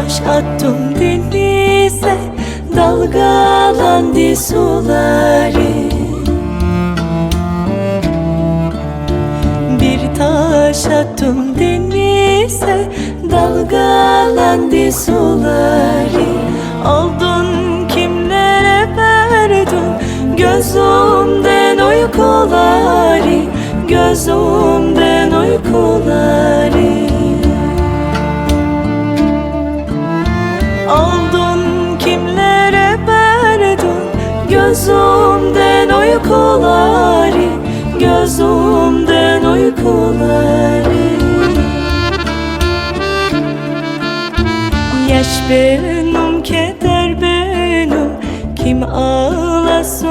taş attım denize Dalgalandı suları. Bir taş attım denize Dalgalandı suları. Aldın kimlere verdin? Gözümden uykuları Gözümden Gözümden uykuları Gözümden uykuları. Yaş benim, keder benim Kim ağlasın